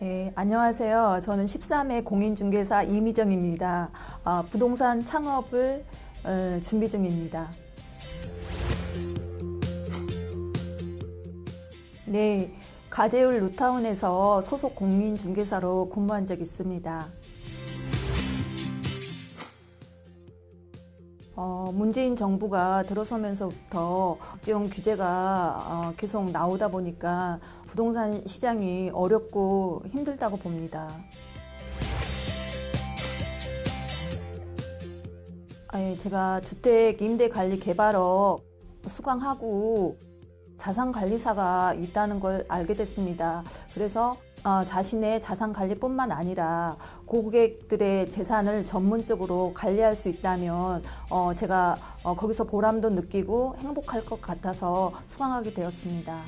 네, 안녕하세요. 저는 13회 공인중개사 이미정입니다. 어, 부동산 창업을 어, 준비 중입니다. 네, 가재울 루타운에서 소속 공인중개사로 근무한 적 있습니다. 어, 문재인 정부가 들어서면서부터 국경 규제가 어, 계속 나오다 보니까 부동산 시장이 어렵고 힘들다고 봅니다. 아니, 제가 주택 임대 관리 개발업 수강하고 자산 관리사가 있다는 걸 알게 됐습니다. 그래서 어, 자신의 자산 관리뿐만 아니라 고객들의 재산을 전문적으로 관리할 수 있다면 어, 제가 어, 거기서 보람도 느끼고 행복할 것 같아서 수강하게 되었습니다.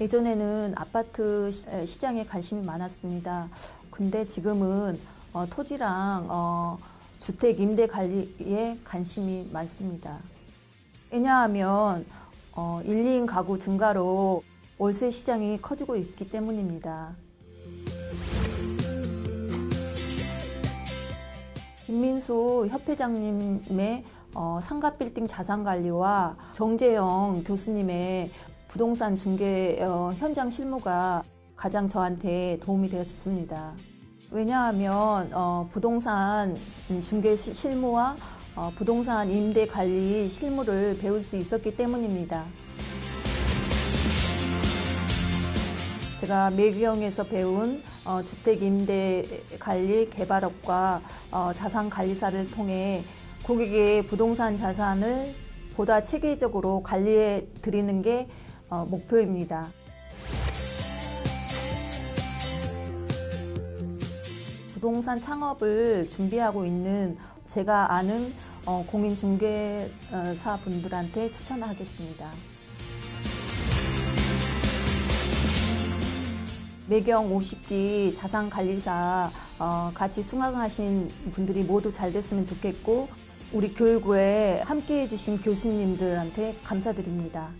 예전에는 아파트 시- 시장에 관심이 많았습니다. 근데 지금은 어, 토지랑 어, 주택 임대 관리에 관심이 많습니다. 왜냐하면 어, 1, 2인 가구 증가로 월세 시장이 커지고 있기 때문입니다. 김민수 협회장님의 어, 상가 빌딩 자산 관리와 정재영 교수님의 부동산 중개 어, 현장 실무가 가장 저한테 도움이 되었습니다. 왜냐하면 어, 부동산 중개 시- 실무와 어, 부동산 임대 관리 실무를 배울 수 있었기 때문입니다. 제가 매경에서 배운 어, 주택 임대 관리 개발업과 어, 자산 관리사를 통해 고객의 부동산 자산을 보다 체계적으로 관리해 드리는 게 어, 목표입니다. 부동산 창업을 준비하고 있는 제가 아는 어, 공인중개사 분들한테 추천하겠습니다. 매경 50기 자산관리사 어, 같이 수강하신 분들이 모두 잘 됐으면 좋겠고 우리 교육부에 함께해 주신 교수님들한테 감사드립니다.